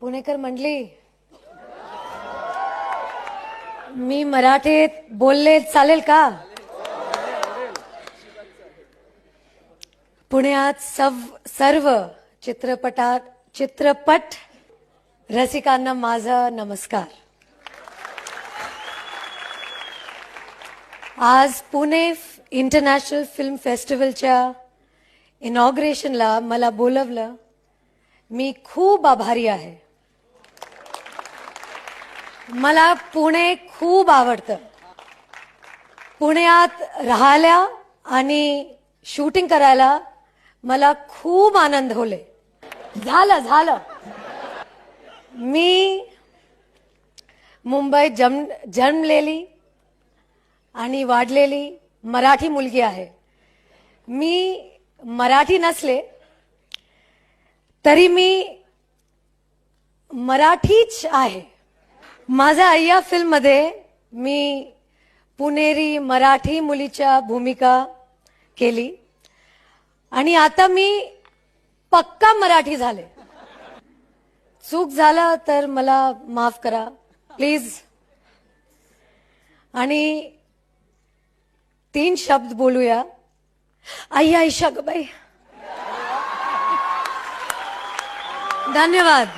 पुणेकर मंडली मी मराठीत बोलले चालेल का? पुण्यात सव सर्व चित्रपटात चित्रपट रसिकांना माझा नमस्कार. आज पुणे इंटरनॅशनल फिल्म फेस्टिवलच्या इनॉग्रेशनला मला बोलवलं. मी खूप आभारी आहे. मला पुणे खूप आवडतं. पुण्यात राहायला आणि शूटिंग करायला मला खूप आनंद होले. झालं झालं. मी मुंबईत जन्म जन्मलेली आणि वाढलेली मराठी मुलगी आहे. मी मराठी नसले तरी मी मराठीच आहे. माझ्या अय्या फिल्ममध्ये मी पुणेरी मराठी मुलीच्या भूमिका केली. आणि आता मी पक्का मराठी झाले. चूक झाला तर मला माफ करा प्लीज. आणि तीन शब्द बोलूया. अय्या ईशा गबाई धन्यवाद.